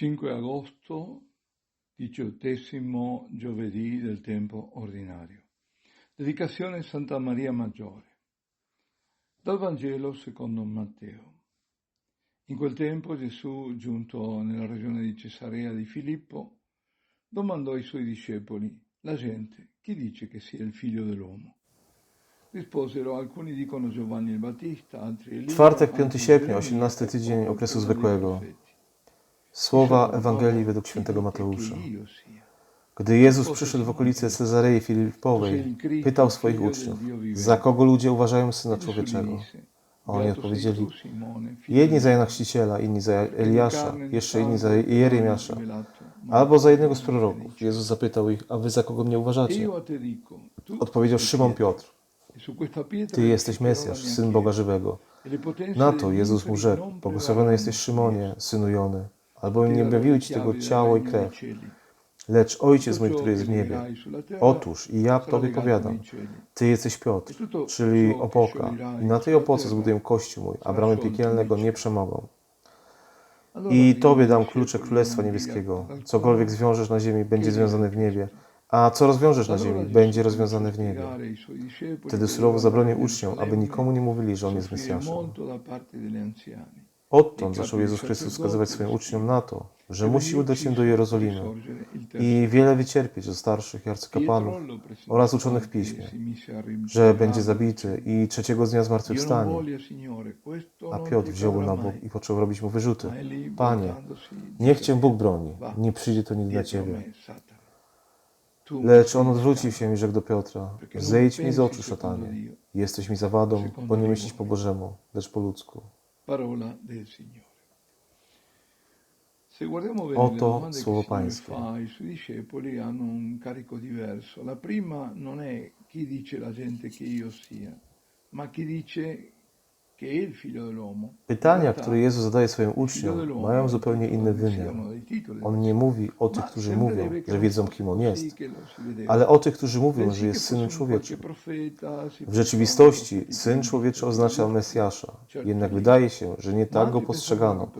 5 agosto, diciottesimo giovedì del tempo ordinario. Dedicazione Santa Maria Maggiore. Dal Vangelo secondo Matteo. In quel tempo Gesù, giunto nella regione di Cesarea di Filippo, domandò ai suoi discepoli, la gente, chi dice che sia il figlio dell'uomo? Risposero, alcuni dicono Giovanni il Battista, altri Elia, Czwartek, 5 altri sierpnia, 18 tydzień okresu zwykłego. Słowa Ewangelii według "Chi świętego Mateusza. io sia?" Gdy Jezus przyszedł w okolice Cezarei Filipowej, pytał swoich uczniów, za kogo ludzie uważają Syna Człowieczego? A oni "Beato sei odpowiedzieli, jedni za Jana Chrzciciela, inni za Eliasza, jeszcze inni za Jeremiasza, albo za jednego z proroków. Jezus zapytał ich, a wy za kogo mnie uważacie? Odpowiedział Szymon Piotr, ty jesteś Mesjasz, Syn Boga żywego. Na to Jezus mu rzekł, błogosławiony jesteś Szymonie, synu Jony, albowiem nie le ci tego ciało i krew, lecz Ojciec mój, który jest w niebie. Otóż i ja Tobie powiadam. Ty jesteś Piotr, czyli opoka, i na tej opoce zbuduję kościół mój, a bramy piekielnego nie przemogą. I Tobie dam klucze Królestwa Niebieskiego. Cokolwiek zwiążesz na ziemi, będzie związane w niebie, a co rozwiążesz na ziemi, będzie rozwiązane w niebie. Wtedy surowo a uczniom, aby nikomu nie mówili, że On jest Mesjaszem. Odtąd zaczął Jezus Chrystus wskazywać swoim uczniom na to, że musi udać się do Jerozolimy i wiele wycierpieć od starszych i arcykapłanów oraz uczonych w piśmie, że będzie zabity i trzeciego dnia zmartwychwstanie. A Piotr wziął go na bok i począł robić mu wyrzuty. Panie, niech Cię Bóg broni, nie przyjdzie to nigdy na Ciebie. Lecz on odwrócił się i rzekł do Piotra, zejdź mi z oczu, szatanie. Jesteś mi zawadą, bo nie myślisz po Bożemu, lecz po ludzku. Parola del Signore. Se guardiamo bene Oto le domande che il fa ai suoi discepoli hanno un carico diverso. La prima non è chi dice la gente che io sia, ma chi dice Pytania, realtà, które Jezus zadaje swoim uczniom, mają zupełnie inny wymiar. titoli, On nie mówi o tych, którzy mówią, że wiedzą, kim On jest, ale o tych, którzy mówią, że jest Synem Człowieczym. W rzeczywistości Syn Człowieczy oznacza Mesjasza, jednak wydaje się, że nie tak go postrzegano.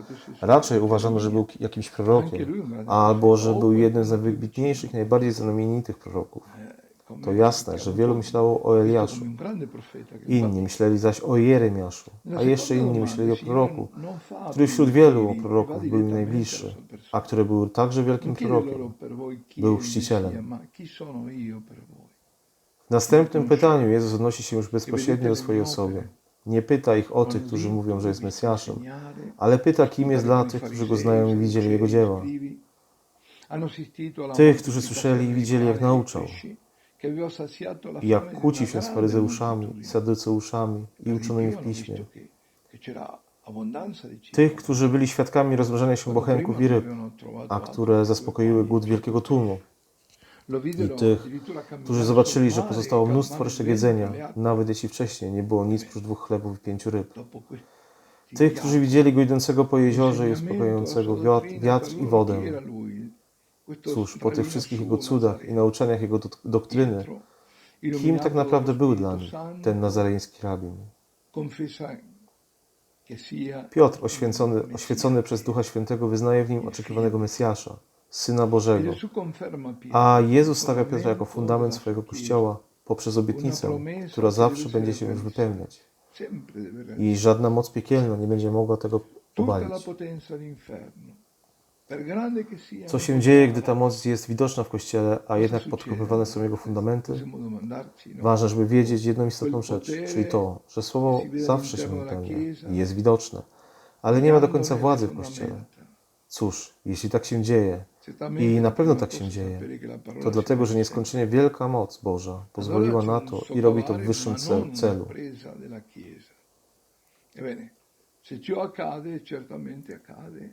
Raczej uważano, że był jakimś prorokiem, grande albo że był jednym z najwybitniejszych, najbardziej znamienitych proroków. To jasne, że wielu myślało o Eliaszu, inni myśleli zaś o Jeremiaszu, a jeszcze inni myśleli o proroku, który wśród wielu proroków był im najbliższy, a który był także wielkim prorokiem. był chrzcicielem. W następnym pytaniu Jezus odnosi się już bezpośrednio do swojej osoby. Nie pyta ich o tych, którzy mówią, że jest Mesjaszem, ale pyta, kim jest dla tych, którzy go znają i widzieli jego dzieła. Tych, którzy słyszeli i widzieli, jak nauczał, jak kłóci się z faryzeuszami i saduceuszami i uczonymi w piśmie. Tych, którzy byli świadkami rozmnażania się bochenków i ryb, a które zaspokoiły głód wielkiego tłumu. I tych, którzy zobaczyli, że pozostało mnóstwo resztek jedzenia, nawet jeśli wcześniej nie było nic prócz dwóch chlebów i pięciu ryb. tych, którzy widzieli go idącego po jeziorze i uspokojącego wiatr- wiatr, wiatr i wodę. Cóż, po tych wszystkich jego cudach i nauczaniach jego dok- doktryny, Kim tak naprawdę był dla nich ten nazareński rabin? Piotr, oświęcony, oświecony przez Ducha Świętego, wyznaje w nim oczekiwanego Mesjasza, Syna Bożego. A Jezus stawia Piotra jako fundament swojego kościoła poprzez obietnicę, która zawsze będzie się już wypełniać. I żadna moc piekielna nie będzie mogła tego obalić. Co się dzieje, gdy ta moc jest widoczna w Kościele, a jednak podkopywane są jego fundamenty? Ważne, żeby wiedzieć jedną istotną rzecz, czyli to, że Słowo zawsze się wypełnia i jest widoczne, ale nie ma do końca władzy w Kościele. Cóż, jeśli tak się dzieje, i na pewno tak się dzieje, to dlatego, że nieskończenie wielka moc Boża pozwoliła na to i robi to w wyższym ce- celu. Ebbene, se ciò accade, certamente accade,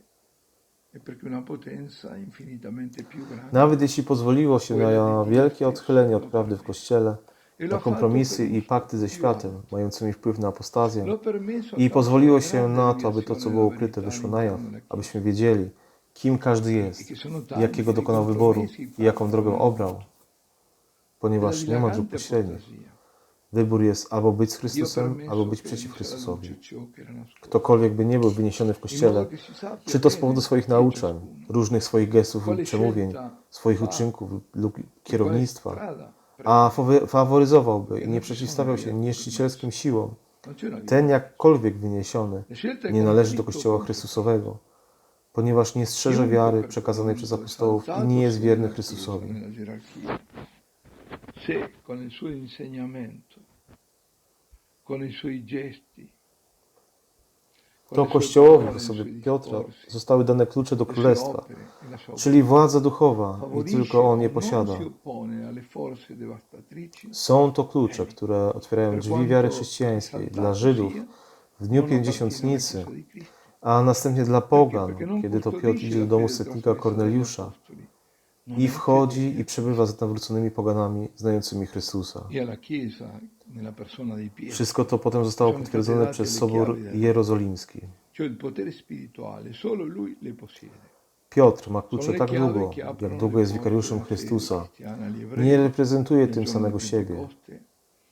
Nawet jeśli pozwoliło się na wielkie odchylenie od prawdy w Kościele, na kompromisy i pakty ze światem, mającymi wpływ na apostazję, i pozwoliło się na to, aby to, co było ukryte, wyszło na jaw, abyśmy wiedzieli, kim każdy jest, i tanti jakiego dokonał wyboru i jaką drogę obrał, ponieważ nie ma dróg pośrednich. Wybór jest albo być z Chrystusem, albo być przeciw Chrystusowi. Ktokolwiek by nie był wyniesiony w Kościele, czy to z powodu swoich nauczeń, różnych swoich gestów lub przemówień, swoich uczynków lub kierownictwa, a fawo- faworyzowałby i nie przeciwstawiał się nieszczicielskim siłom, ten jakkolwiek wyniesiony nie należy do Kościoła Chrystusowego, ponieważ nie strzeże wiary przekazanej przez apostołów i nie jest wierny Chrystusowi. Con il suo insegnamento, con i suoi gesti, con To Kościołowi w osobie Piotra zostały dane klucze do Królestwa, czyli władza duchowa i tylko On je posiada. Są to klucze, które otwierają drzwi wiary chrześcijańskiej dla Żydów w dniu Pięćdziesiątnicy, a następnie dla pogan, kiedy to Piotr idzie do domu setnika Korneliusza i wchodzi i przebywa z nawróconymi poganami znającymi Chrystusa. Wszystko to potem zostało potwierdzone przez Sobór Jerozolimski. Piotr ma klucze tak długo, jak długo jest wikariuszem Chrystusa. Nie reprezentuje tym samego siebie. Pentecoste.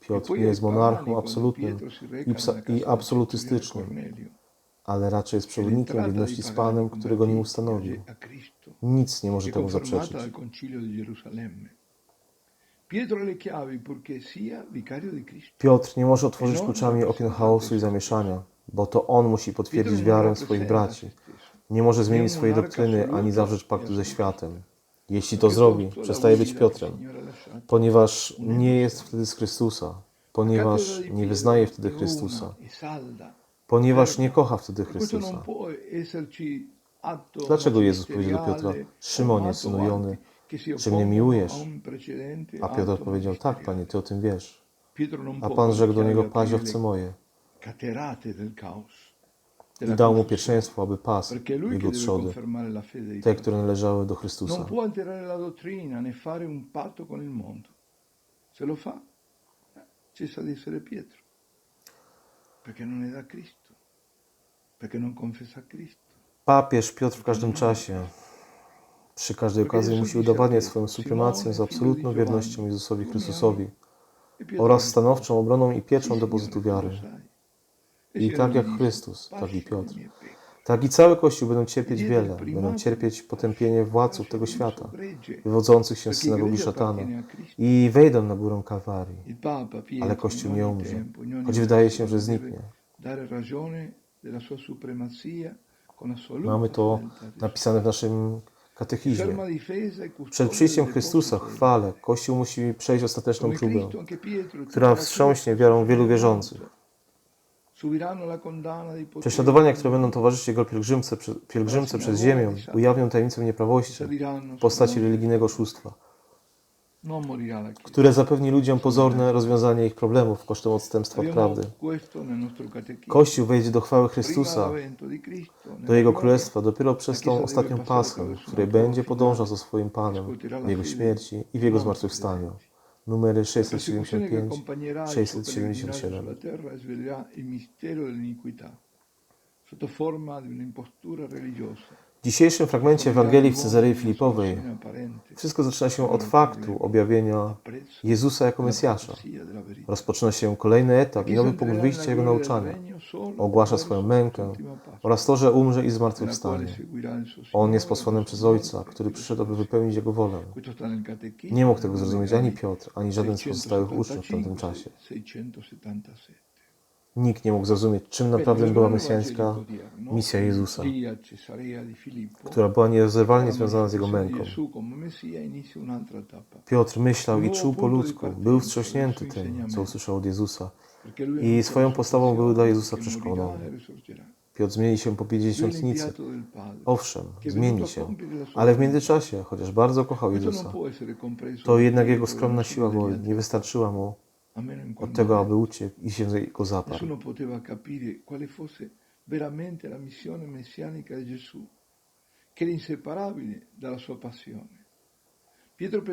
Piotr nie jest monarchą absolutnym i, i absolutystycznym, ale raczej jest przewodnikiem jedności z Panem, którego nie ustanowił. Nic nie może e temu zaprzeczyć. Piotr nie może otworzyć kluczami okien chaosu i zamieszania, bo to on musi potwierdzić wiarę swoich braci. Nie może zmienić swojej doktryny ani zawrzeć paktu ze światem. Jeśli to zrobi, przestaje być Piotrem, ponieważ nie jest wtedy z Chrystusa, ponieważ nie wyznaje wtedy Chrystusa, ponieważ nie kocha wtedy Chrystusa. Dlaczego Jezus powiedział do Piotra, Szymonie, synu Jony, czy mnie miłujesz? A Piotr odpowiedział, tak, Panie, Ty o tym wiesz. A Pan rzekł do niego, paź owce moje. I dał mu pierwszeństwo, aby lui jego trzody, te, które należały do Chrystusa. Se lo fa, cessa di essere Pietro, perché non è da Cristo, perché non confessa Cristo. Papież Piotr w każdym czasie, przy każdej okazji musi udowadniać swoją supremację z absolutną wiernością Jezusowi Chrystusowi oraz stanowczą obroną i pieczą depozytu wiary. I tak jak Chrystus, tak i "Pasci Piotr. Le mie pecore". Tak i cały Kościół będą cierpieć wiele, będą cierpieć potępienie władców tego świata, wywodzących się z synagogi szatana i wejdą na górę Kalwarii. Ale Kościół nie umrze, choć wydaje się, że zniknie. Mamy to napisane w naszym katechizmie. E Przed przyjściem Chrystusa chwale Kościół musi przejść ostateczną próbę, która wstrząśnie wiarą wielu subirà wierzących. Prześladowania, które będą towarzyszyć Jego pielgrzymce, pielgrzymce przez ziemię, ujawnią tajemnicę nieprawości w postaci religijnego oszustwa, które zapewni ludziom pozorne rozwiązanie ich problemów kosztem odstępstwa od prawdy. Kościół wejdzie do chwały Chrystusa, do Jego królestwa dopiero przez tą ostatnią Paschę, w której będzie podążał za swoim Panem w Jego śmierci i w Jego zmartwychwstaniu. Che 675 accompagnerà il suo pellegrinaggio 677. sulla terra svelerà il mistero dell'iniquità sotto forma di un'impostura religiosa. Dzisiejszym fragmencie Ewangelii w Cezarei Filipowej wszystko zaczyna się od faktu objawienia Jezusa jako Mesjasza. Rozpoczyna się kolejny etap i nowy punkt wyjścia Jego nauczania. Ogłasza swoją mękę oraz to, że umrze i zmartwychwstanie. On jest posłanym przez Ojca, który przyszedł, aby wypełnić Jego wolę. Nie mógł tego zrozumieć ani Piotr, ani żaden z pozostałych uczniów w tamtym czasie. 677. Nikt nie mógł zrozumieć, czym naprawdę była mesjańska misja Jezusa, która była nierozerwalnie związana z Jego męką. Piotr myślał i czuł po ludzku, był wstrząśnięty tym, co usłyszał od Jezusa i swoją postawą był dla Jezusa przeszkodą. Piotr zmieni się po pięćdziesiątnicy. Owszem, zmieni się, ale w międzyczasie, chociaż bardzo kochał Jezusa, to jednak jego skromna siła woli nie wystarczyła mu od tego, aby uciekł i się go zaparł.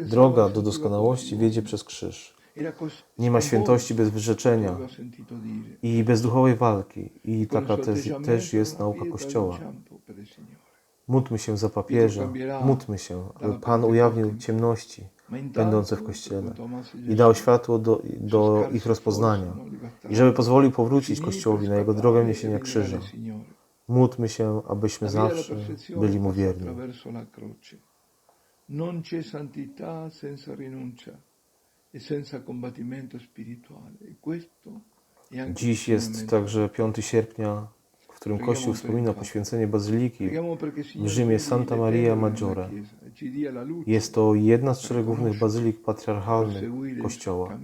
Droga do doskonałości wiedzie przez krzyż. Nie ma świętości bez wyrzeczenia i bez duchowej walki. I taka też, też jest nauka Kościoła. Módlmy się za papieża, módlmy się, aby Pan ujawnił ciemności, będące w Kościele. i dał światło do, do ich rozpoznania. i żeby pozwolił powrócić Kościołowi na jego drogę niesienia krzyża. Módlmy się, abyśmy zawsze byli Mu wierni. Non c'è santità senza rinuncia e senza combattimento spirituale. E Dziś jest także 5 sierpnia, którym Kościół wspomina poświęcenie bazyliki w Rzymie Santa Maria Maggiore. Jest to jedna z czterech głównych bazylik patriarchalnych Kościoła.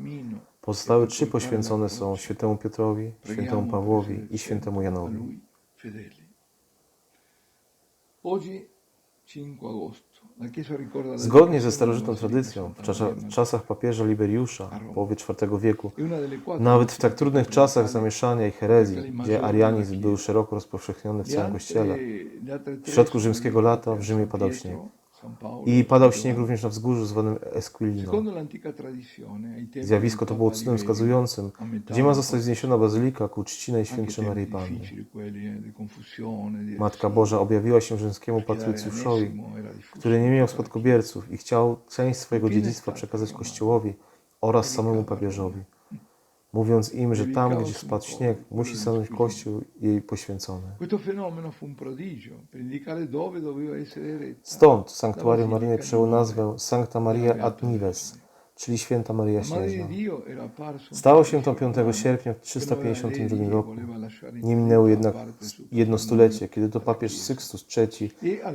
Pozostałe trzy poświęcone są świętemu Piotrowi, świętemu Pawłowi i świętemu Janowi. Zgodnie ze starożytną tradycją, w czasach, papieża Liberiusza w połowie IV wieku, nawet w tak trudnych czasach zamieszania i herezji, gdzie arianizm był szeroko rozpowszechniony w całym Kościele, w środku rzymskiego lata w Rzymie padał śnieg. I padał śnieg również na wzgórzu zwanym Esquilino. Zjawisko to było cudem wskazującym, gdzie ma zostać zniesiona bazylika ku czci Najświętszej Maryi Panny. Matka Boża objawiła się rzymskiemu patrycjuszowi, który nie miał spadkobierców i chciał część swojego dziedzictwa przekazać Kościołowi oraz samemu papieżowi, mówiąc im, że tam, gdzie spadł śnieg, musi stanąć Kościół jej poświęcony. Stąd sanktuarium Maryjne przyjęło nazwę Sancta Maria ad Nives, czyli Święta Maria Śnieżna. Stało się to 5 sierpnia w 352 roku. Nie minęło jednak jedno stulecie, kiedy to papież Sykstus III,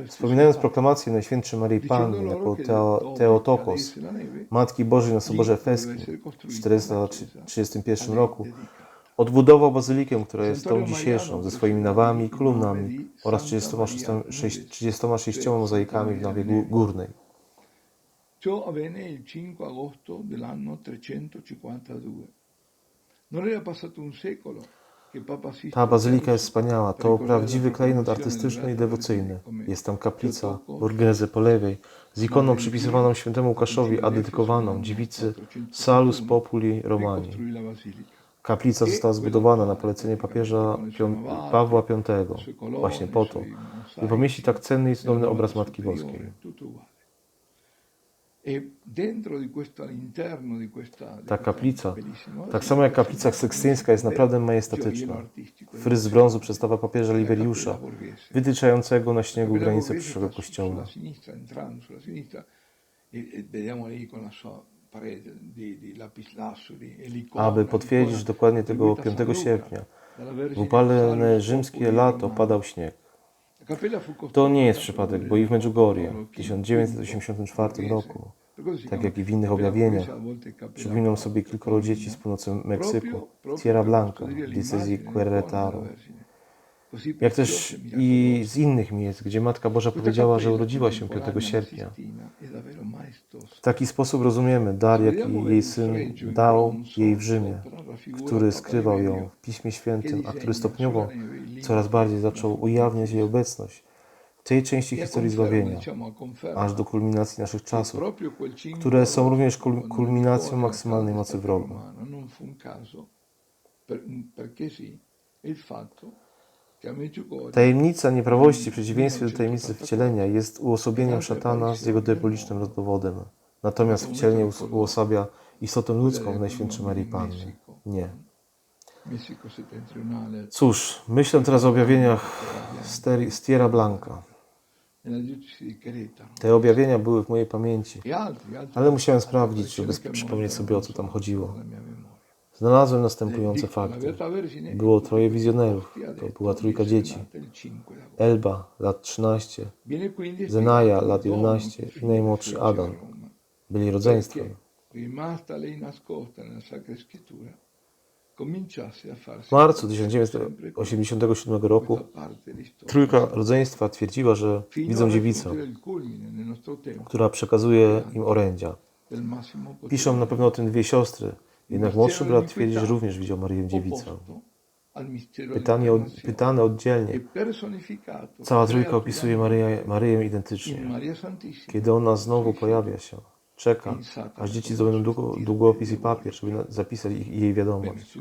wspominając proklamację Najświętszej Maryi Panny jako Teo, Teotokos, Matki Bożej na Soborze Efeskim w 431 roku, odbudował bazylikę, która jest tą dzisiejszą, ze swoimi nawami i kolumnami oraz 36, 36 mozaikami w nawie gó- górnej. Ciò avvenne il 5 agosto dell'anno 352. Non era passato un secolo Ta bazylika jest wspaniała. To prawdziwy klejnot artystyczny i dewocyjny. Jest tam kaplica Borghese po lewej z ikoną przypisywaną świętemu Łukaszowi, a dedykowaną dziewicy Salus Populi Romani. Kaplica została zbudowana na polecenie papieża Pawła V, właśnie po to, by pomieścić tak cenny i cudowny obraz Matki Boskiej. Tutto uguale. E dentro di questo, all'interno di questa, di Ta questa kaplica, tak samo jak kaplica sekstyńska, jest naprawdę majestatyczna. Fryz z brązu przedstawia papieża Liberiusza, wytyczającego na śniegu granice przyszłego kościoła. E, e e. Aby potwierdzić dokładnie tego 5 sierpnia, w upalne rzymskie lato padał śnieg. To nie jest przypadek, bo i w Medjugorje w 1984 roku, tak jak i w innych objawieniach, przypominam sobie kilkoro dzieci z północy Meksyku, Tierra Blanca, diecezji Querétaro, jak też i z innych miejsc, gdzie Matka Boża powiedziała, że urodziła się 5 sierpnia. W taki sposób rozumiemy dar, jaki jej Syn dał jej w Rzymie, który skrywał ją w Piśmie Świętym, a który stopniowo coraz bardziej zaczął ujawniać jej obecność. w tej części historii zbawienia, aż do kulminacji naszych czasów, które są również kul- kulminacją maksymalnej mocy wroga. Perché sì, il fatto Tajemnica nieprawości w przeciwieństwie do tajemnicy wcielenia jest uosobieniem szatana z jego diabolicznym rodowodem. Natomiast wcielenie uosabia istotę ludzką w Najświętszej Marii Panny. Nie. Cóż, myślę teraz o objawieniach z Tierra Blanca. Te objawienia były w mojej pamięci, ale musiałem sprawdzić, żeby przypomnieć sobie o co tam chodziło. Znalazłem następujące fakty. Było troje wizjonerów, to była trójka dzieci. nata il 5 d'agosto. Elba, lat 13, Viene quindi Zenaja, lat il dono 11 che i najmłodszy Adam. Byli rodzeństwem. W marcu 1987 roku trójka rodzeństwa twierdziła, że widzą dziewicę, która przekazuje im orędzia. Piszą na pewno o tym dwie siostry, jednak młodszy brat twierdzi, że również widział Maryję dziewicę. Pytanie, od, pytane oddzielnie. Cała trójka opisuje Maryję, Maryję identycznie. Kiedy ona znowu pojawia się, czeka, aż dzieci zdobędą długo- długopis i papier, żeby zapisać jej wiadomość.